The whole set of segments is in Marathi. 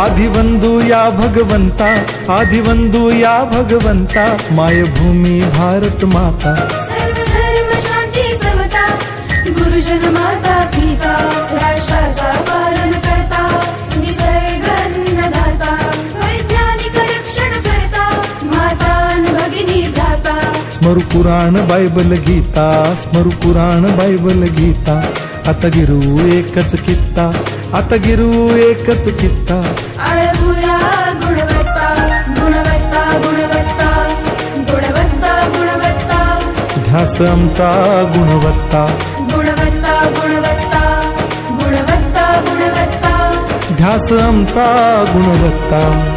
भगवंता आदिवंदू या भगवंता मायभूमी भारत माता। सर्व धर्म शांती समता गुरुजन माता पिता राष्ट्राचा पालन करता निसर्ग अन्नदाता वैज्ञानिक रक्षण करता माता अन भगिनी भ्राता। स्मरु पुराण बायबल गीता स्मरु पुराण बायबल गीता आता गिरू एकच कित्ता। आता गिरू एकच कित्ता. आळवूया गुणवत्ता गुणवत्ता गुणवत्ता गुणवत्ता गुणवत्ता. ध्यास आमचा गुणवत्ता. गुणवत्ता गुणवत्ता गुणवत्ता गुणवत्ता. ध्यास आमचा गुणवत्ता.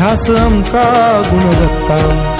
ध्यास आमचा गुणवत्ता.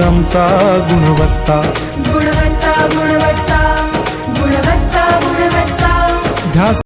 आमचा गुणवत्ता. गुणवत्ता गुणवत्ता गुणवत्ता गुणवत्ता. ध्यास